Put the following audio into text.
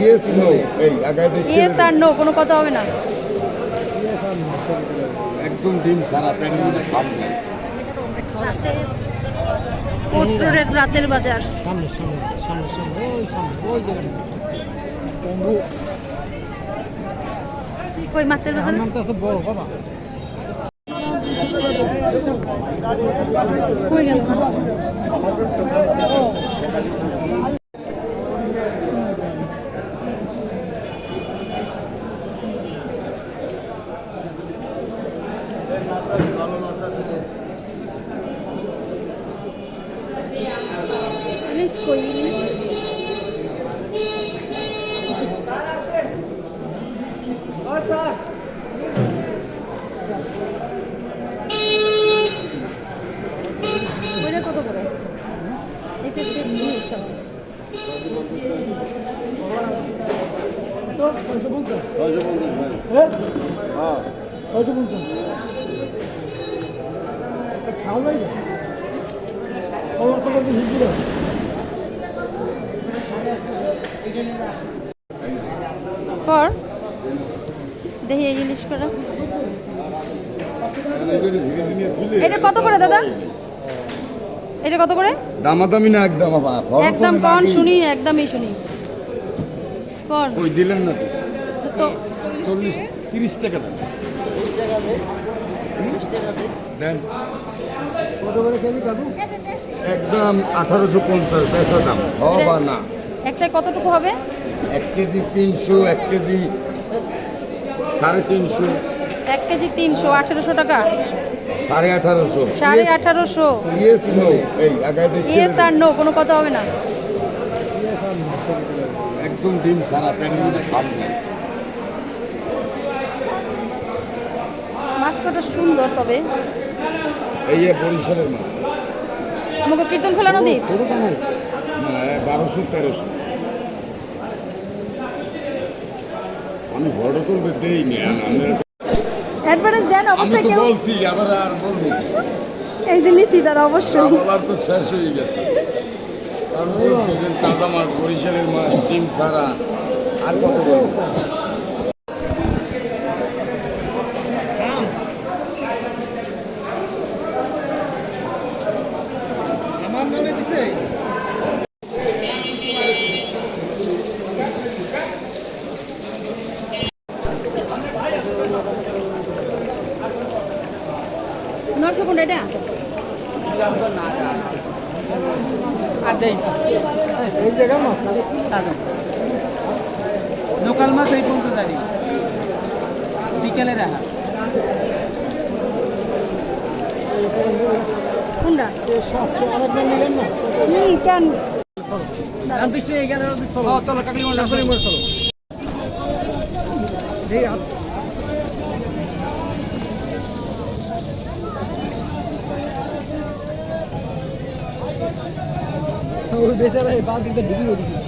Yes no এই আগায় দেখতে ইয়েস আর নো কোনো কথা হবে না? একদম ডিম সারা প্যানের মধ্যে কোর্ট রাতের বাজার। সামনে সামনে সামনে সামনে ওই সামনে ওই জায়গাটা বন্ধু কই মাছের বাজার? নামটা আছে বড় বাবা। কই গেল মাছ? কই ইলিশ ওইটা কত করে? ছয়শো পঞ্চাশ ছয়শো পঞ্চাশ। ভাই হ্যাঁ। হ্যাঁ ছয়শো পঞ্চাশ। খাওয়া যায়। কলার কলার দিয়ে হিন্দি কর। দেখি এই ইলিশ করা। এটা কত করে দাদা? এটা কত করে? দামাদামি না একদম একদম কন শুনি একদমই শুনি। কর। ওই দিলেন না তো তো চল্লিশ তিরিশ টাকা দেন দেন। কত করে কেজি কাটু একদম আঠারোশো পঞ্চাশ বেচা দাম। হবা না। একটা কতটুকু হবে? এক কেজি তিনশো এক কেজি সাড়ে তিনশো। এক কেজি তিনশো আঠেরোশো টাকা? সাড়ে আঠারোশো। সাড়ে আঠারোশো? ইয়েস নো এই ইয়েস আর নো কোনো কথা হবে না? একদম ডিম সারা মধ্যে ভাব নেই মাছ কটা সুন্দর তবে। এই বরিশালের মাছ। আমাকে কীর্তন ছোটোটা নাই বারোশো তেরোশো। আমি বড় করতে দেই নি দেন অবশ্যই কেউ বলছি আবার আর বলব কি? এই যে দাদা অবশ্যই। আমার তো শেষ হয়ে গেছে। আর বলছি যে তাজা মাছ বরিশালের মাছ ডিম সারা আর কত বলব? নশো কোনটা এটা? লোকাল মাছ এই পর্যন্ত জানি বিকেলে দেখা। কোনটা? কেন? চলো চলো কাকলি চলো চলো এই আচ্ছা ওই বেচারা এই বাস দিতে ঢুকি উঠেছে